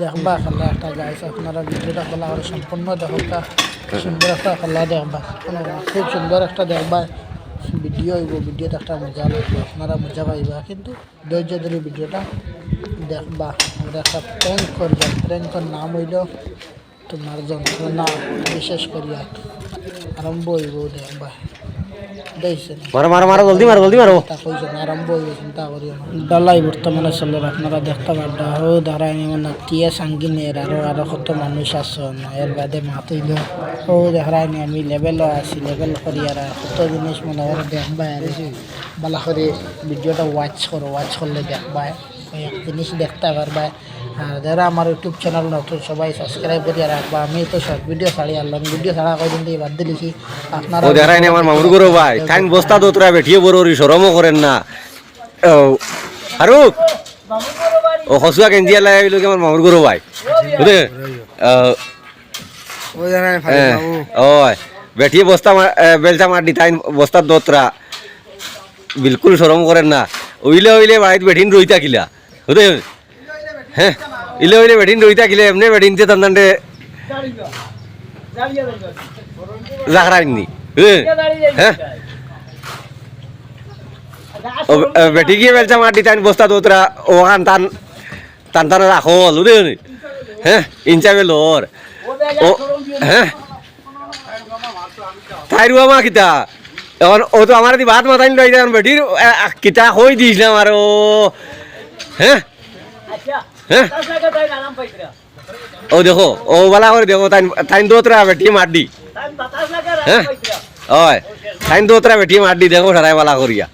দেখবা খেলা, একটা গাইস আপনারা ভিডিওটা খেলা করে সম্পূর্ণ দেখবা, সুন্দর একটা খেলা দেখবা। খুব সুন্দর একটা দেখবা, ভিডিও হইব, ভিডিওতে একটা মজা লাগবে, আপনারা মজা পাইবা। কিন্তু ধৈর্য ধরে ভিডিওটা দেখবা আমরা একটা প্র্যাঙ্ক করবা, প্র্যাঙ্কের নাম হইল তোমার যন্ত্রণা, বিশেষ করিয়া আরম্ভ হইব দেখবা। মারো মারো মারো জলদি মারো জলদি মারো। ডালাই বর্তমানে চলে আপনারা দেখতে পারবা ও দাঁড়ায় মানে টিয়া সাঙ্গিনের আরও আরও কত মানুষ আছেন এর বাদে মাতিল ও দেখায় আমি লেভেলও আছি লেভেল করি আর কত জিনিস মনে করে দেখবা আর বালা করে ভিডিওটা ওয়াচ করো ওয়াচ করলে দেখবা এক জিনিস দেখতে পারবা। আর যারা আমার ইউটিউব চ্যানেল নতুন সবাই সাবস্ক্রাইব করে রাখবা। আমি তো শর্ট ভিডিও ছাড়ি আর লং ভিডিও ছাড়া কদিন দিয়ে বাদ দিলিছি আপনারা ও দেখাই আমার মামুর গরো ভাই। কাইন বস্তা দোতরা বেঠিয়ে বড় সরমও করেন না। ও ফারুক ও হসুয়া কেঞ্জিয়া লাগাইলো কি আমার মামুর গরো ভাই? বুঝলে ওই বেঠিয়ে বস্তা বেলচা মার দি তাইন বস্তার দোতরা বিলকুল সরম করেন না। ওইলে ওইলে বাড়িতে বেঠিন রইতা কিলা বুঝলে এমনি বেঠিনতে তান্দান্ডে জাগরাইনি হ্যাঁ ও এ, বেটি গিয়ে বেলচা মার দি তাইন বস্তা দোতরা ওখান টান টান টান রাখো বুঝলে হ্যাঁ ইনচা বেলোর ও হ্যাঁ তাই রুয়া মা কিতা এখন ও তো আমার দি ভাত মাথায় লই বেটির কিতা হই দিছিলাম আর ও হ্যাঁ হ্যাঁ ও দেখো ও বালা করে দেখো তাই তাই দোতরা বেটি মার দি হ্যাঁ ওই তাই দোতরা বেটি মার দি দেখো সারাই বালা করিয়া